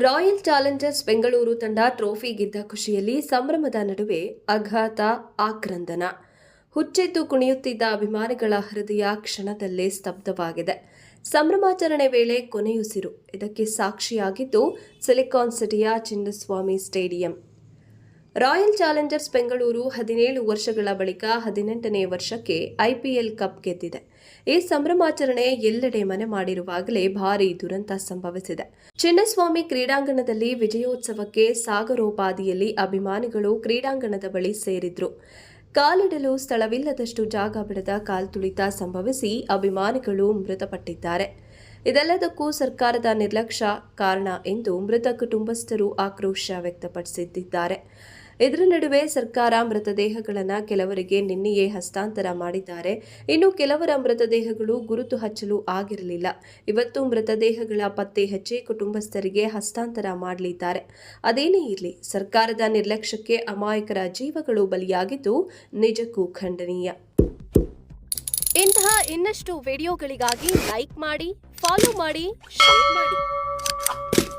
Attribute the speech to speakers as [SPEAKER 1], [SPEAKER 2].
[SPEAKER 1] Royal Challengers Bengaluru ತಂಡ trophy ಗೆದ್ದ ಖುಷಿಯಲ್ಲಿ ಸಂಭ್ರಮದ ನಡುವೆ ಅಘಾತ ಆಕ್ರಂದನ. ಹುಚ್ಚೆದ್ದು ಕುಣಿಯುತ್ತಿದ್ದ ಅಭಿಮಾನಿಗಳ ಹೃದಯ ಕ್ಷಣದಲ್ಲೇ ಸ್ತಬ್ಧವಾಗಿದೆ. ಸಂಭ್ರಮಾಚರಣೆ ವೇಳೆ ಕೊನೆಯುಸಿರು. ಇದಕ್ಕೆ ಸಾಕ್ಷಿಯಾಗಿದ್ದು ಸಿಲಿಕಾನ್ ಸಿಟಿಯ Chinnaswamy stadium. Royal challengers Bengaluru ಹದಿನೇಳು ವರ್ಷಗಳ ಬಳಿಕ ಹದಿನೆಂಟನೇ ವರ್ಷಕ್ಕೆ ಐಪಿಎಲ್ ಕಪ್ ಗೆದ್ದಿದೆ. ಈ ಸಂಭ್ರಮಾಚರಣೆ ಎಲ್ಲೆಡೆ ಮನೆ ಮಾಡಿರುವಾಗಲೇ ಭಾರೀ ದುರಂತ ಸಂಭವಿಸಿದೆ. ಚಿನ್ನಸ್ವಾಮಿ ಕ್ರೀಡಾಂಗಣದಲ್ಲಿ ವಿಜಯೋತ್ಸವಕ್ಕೆ ಸಾಗರೋಪಾದಿಯಲ್ಲಿ ಅಭಿಮಾನಿಗಳು ಕ್ರೀಡಾಂಗಣದ ಬಳಿ ಸೇರಿದ್ರು. ಕಾಲಿಡಲು ಸ್ಥಳವಿಲ್ಲದಷ್ಟು ಜಾಗ ಬಿಡದ ಕಾಲ್ತುಳಿತ ಸಂಭವಿಸಿ ಅಭಿಮಾನಿಗಳು ಮೃತಪಟ್ಟಿದ್ದಾರೆ. ಇದೆಲ್ಲದಕ್ಕೂ ಸರ್ಕಾರದ ನಿರ್ಲಕ್ಷ್ಯ ಕಾರಣ ಎಂದು ಮೃತ ಕುಟುಂಬಸ್ಥರು ಆಕ್ರೋಶ ವ್ಯಕ್ತಪಡಿಸಿದ್ದಾರೆ. ಇದರ ನಡುವೆ ಸರ್ಕಾರ ಮೃತದೇಹಗಳನ್ನು ಕೆಲವರಿಗೆ ನಿನ್ನೆಯೇ ಹಸ್ತಾಂತರ ಮಾಡಿದ್ದಾರೆ. ಇನ್ನು ಕೆಲವರ ಮೃತದೇಹಗಳು ಗುರುತು ಹಚ್ಚಲು ಆಗಿರಲಿಲ್ಲ. ಇವತ್ತು ಮೃತದೇಹಗಳ ಪತ್ತೆ ಹಚ್ಚಿ ಕುಟುಂಬಸ್ಥರಿಗೆ ಹಸ್ತಾಂತರ ಮಾಡಲಿದ್ದಾರೆ. ಅದೇನೇ ಇರಲಿ, ಸರ್ಕಾರದ ನಿರ್ಲಕ್ಷ್ಯಕ್ಕೆ ಅಮಾಯಕರ ಜೀವಗಳು ಬಲಿಯಾಗಿದ್ದು ನಿಜಕ್ಕೂ ಖಂಡನೀಯ. ಇಂತಹ ಇನ್ನಷ್ಟು ವಿಡಿಯೋಗಳಿಗಾಗಿ ಲೈಕ್ ಮಾಡಿ, ಫಾಲೋ ಮಾಡಿ, ಶೇರ್ ಮಾಡಿ.